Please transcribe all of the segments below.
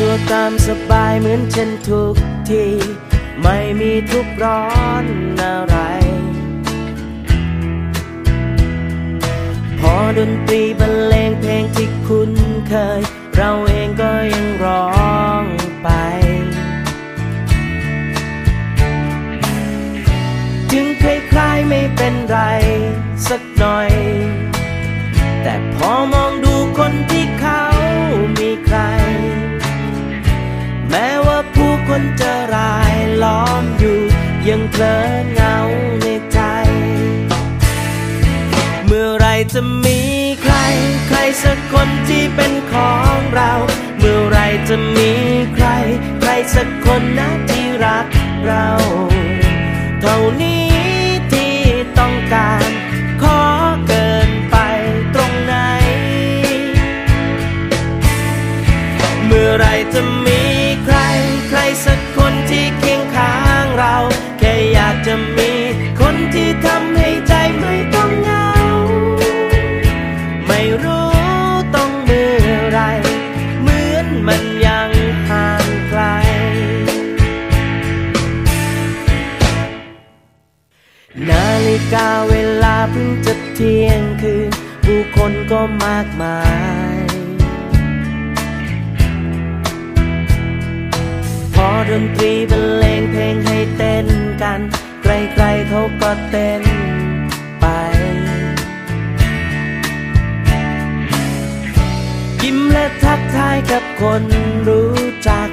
ตัวตามสบายเหมือนฉันทุกที ไม่มีทุกร้อนอะไร พอดนตรีบรรเลงเพลงที่คุ้นเคย เราเองก็ยังร้องไป ถึงคล้ายๆไม่เป็นไร สัก ยังเพลินเงาในใจ เมื่อไรจะมีใคร ใครสักคนที่เป็นของเรา เมื่อไรจะมีใคร ใครสักคนนะที่รักเรา เท่านี้ที่ต้องการ ขอเกินไปตรงไหน เมื่อไรจะมีใคร ใครสัก มี คนที่ทำให้ใจไม่ต้องเหงา ไม่รู้ต้องเมื่อไร เหมือนมันยังห่างไกล นาฬิกาเวลาเพิ่งจะเที่ยงคืน ผู้คนก็มากมายพอดนตรีบรรเลงเพลงให้เต้นกัน ใครๆเขาก็เต้นไป ยิ้มและทักทายกับคนรู้จัก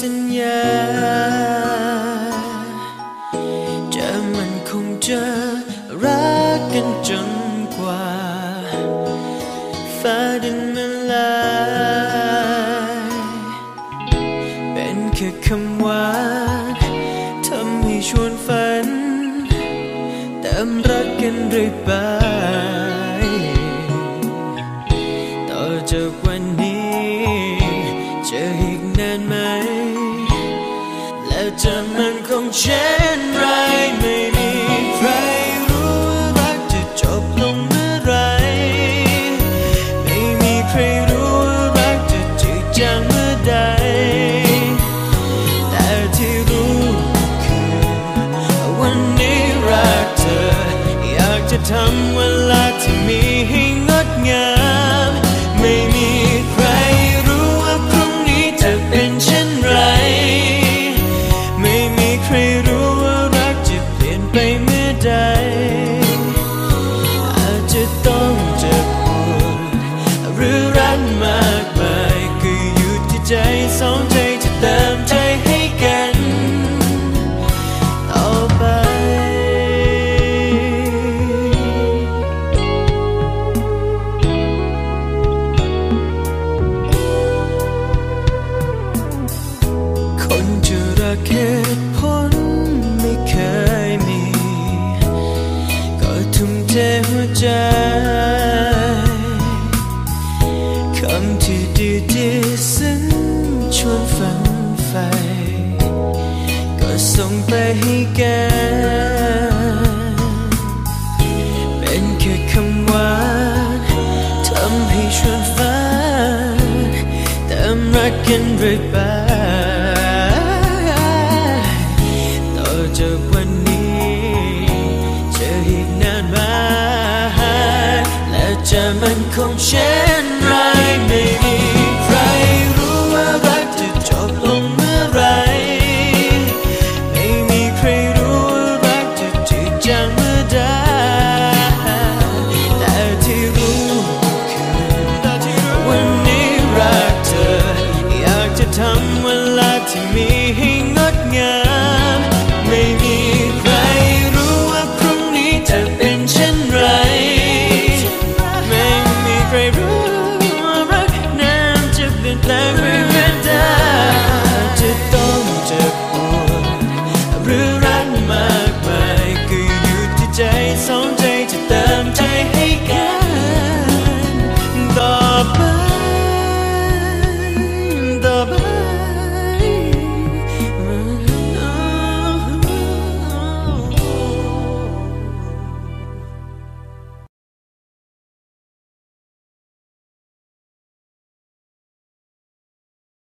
สัญญา จะมันคงจะรักกันจนกว่าฟ้าดินมันลายเป็นแค่คำหวานทำให้ชวนฝันเติมรักกันเรื่อยไปต่อจากวันนี้จะอีกนานไหม จะมันคงเช่นไรไม่มีใครรู้รักจะจบลงเมื่อไร ไม่มีใครรู้รักจะจืดจางเมื่อใด แต่ที่รู้คือวันนี้รักเธอ อยากจะทำเวลาที่มีให้งดงาม ทุ่มเทหัวใจ คำที่ดีที่ซึ้งชวนฝันใฝ่ก็ส่งไปให้แก เป็นแค่คำหวานทำให้ชวนฝันเติมรักกันเรื่อยไป จะมันคงเช่น